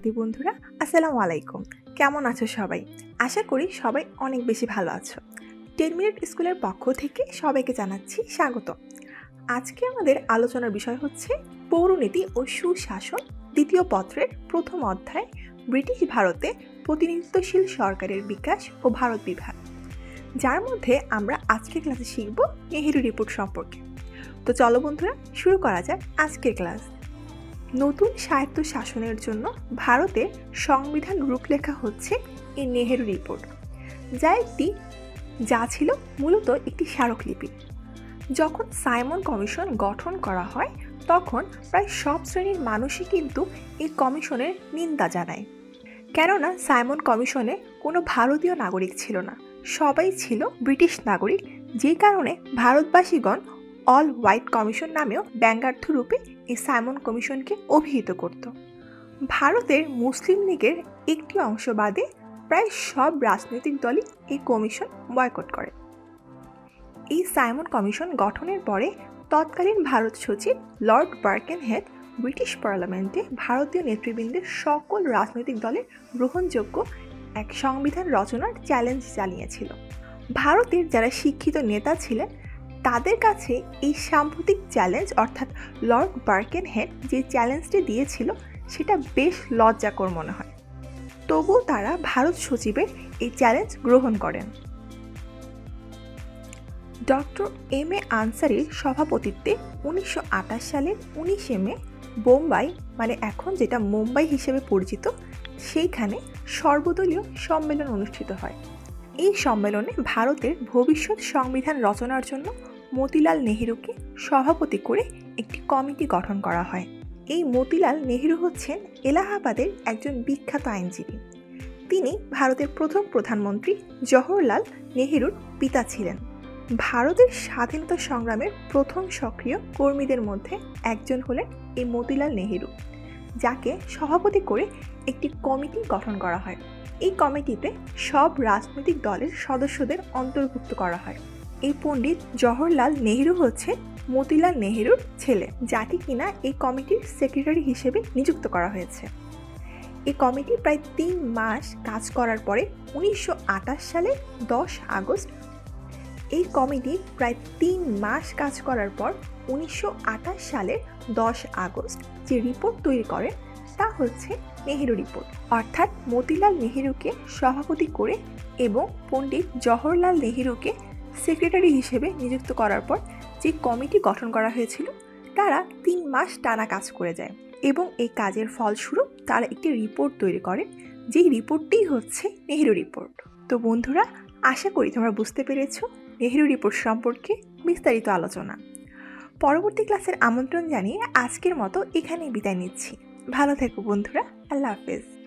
শিক্ষার্থী বন্ধুরা, আসসালামু আলাইকুম। কেমন আছো সবাই? আশা করি সবাই অনেক বেশি ভালো আছো। টেন মিনিট স্কুলের পক্ষ থেকে সবাইকে জানাচ্ছি স্বাগত। আজকে আমাদের আলোচনার বিষয় হচ্ছে পৌরনীতি ও সুশাসন দ্বিতীয় পত্রের প্রথম অধ্যায়, ব্রিটিশ ভারতে প্রতিনিধিত্বশীল সরকারের বিকাশ ও ভারত বিভাগ। যার মধ্যে আমরা আজকের ক্লাসে শিখব নেহেরু রিপোর্ট সম্পর্কে। তো চলো বন্ধুরা, শুরু করা যাক আজকের ক্লাস। নতুন স্বায়ত্ত শাসনের জন্য ভারতের সংবিধান রূপলেখা হচ্ছে এই নেহেরু রিপোর্ট, যা একটি, যা ছিল মূলত একটি স্মারকলিপি। যখন সাইমন কমিশন গঠন করা হয়, তখন প্রায় সব শ্রেণির মানুষই কিন্তু এই কমিশনের নিন্দা জানায়। কেননা সাইমন কমিশনে কোনো ভারতীয় নাগরিক ছিল না, সবাই ছিল ব্রিটিশ নাগরিক, যে কারণে ভারতবাসীগণ অল হোয়াইট কমিশন নামেও ব্যঙ্গার্থ রূপে এই সাইমন কমিশনকে অভিহিত করত। ভারতের মুসলিম লীগের একটি অংশ বাদে প্রায় সব রাজনৈতিক দলই এই কমিশন বয়কট করে। এই সাইমন কমিশন গঠনের পরে তৎকালীন ভারত সচিব লর্ড বার্কেনহেড ব্রিটিশ পার্লামেন্টে ভারতীয় নেতৃবৃন্দের সকল রাজনৈতিক দলের গ্রহণযোগ্য এক সংবিধান রচনার চ্যালেঞ্জ চালিয়েছিল ভারতের যারা শিক্ষিত নেতা ছিলেন তাদের কাছে এই সাম্প্রতিক চ্যালেঞ্জ, অর্থাৎ লর্ড বার্কেনহেড যে চ্যালেঞ্জটি দিয়েছিল, সেটা বেশ লজ্জাকর মনে হয়। তবুও তারা ভারত সচিবের এই চ্যালেঞ্জ গ্রহণ করেন। ডক্টর এম এ আনসারির সভাপতিত্বে উনিশশো আটাশ সালের উনিশে মে বোম্বাই মানে এখন যেটা মুম্বাই হিসেবে পরিচিত, সেইখানে সর্বদলীয় সম্মেলন অনুষ্ঠিত হয়। এই সম্মেলনে ভারতের ভবিষ্যৎ সংবিধান রচনার জন্য মতিলাল নেহেরুকে সভাপতি করে একটি কমিটি গঠন করা হয়। এই মতিলাল নেহেরু হচ্ছেন এলাহাবাদের একজন বিখ্যাত আইনজীবী। তিনি ভারতের প্রথম প্রধানমন্ত্রী জওহরলাল নেহেরুর পিতা ছিলেন। ভারতের স্বাধীনতা সংগ্রামের প্রথম সক্রিয় কর্মীদের মধ্যে একজন হলেন এই মতিলাল নেহেরু, যাকে সভাপতি করে একটি কমিটি গঠন করা হয়। এই কমিটিতে সব রাজনৈতিক দলের সদস্যদের অন্তর্ভুক্ত করা হয়। এই পণ্ডিত জওহরলাল নেহেরু হচ্ছে মতিলাল নেহেরুর ছেলে যাকে কিনা এই কমিটির সেক্রেটারি হিসেবে নিযুক্ত করা হয়েছে। এই কমিটি প্রায় তিন মাস কাজ করার পরে উনিশশো আঠাশ সালে দশ আগস্ট এই কমিটি প্রায় তিন মাস কাজ করার পর উনিশশো আটাশ সালের দশ আগস্ট যে রিপোর্ট তৈরি করে তা হচ্ছে নেহেরু রিপোর্ট। অর্থাৎ মতিলাল নেহেরুকে সভাপতি করে এবং পণ্ডিত জওহরলাল নেহেরুকে সেক্রেটারি হিসেবে নিযুক্ত করার পর যে কমিটি গঠন করা হয়েছিল, তারা তিন মাস টানা কাজ করে যায় এবং এই কাজের ফলস্বরূপ তারা একটি রিপোর্ট তৈরি করে, যেই রিপোর্টটি হচ্ছে নেহেরু রিপোর্ট। তো বন্ধুরা, আশা করি তোমরা বুঝতে পেরেছ নেহেরু রিপোর্ট সম্পর্কে বিস্তারিত আলোচনা। পরবর্তী ক্লাসের আমন্ত্রণ জানিয়ে আজকের মতো এখানেই বিদায় নিচ্ছি। ভালো থেকো বন্ধুরা, আল্লাহ হাফেজ।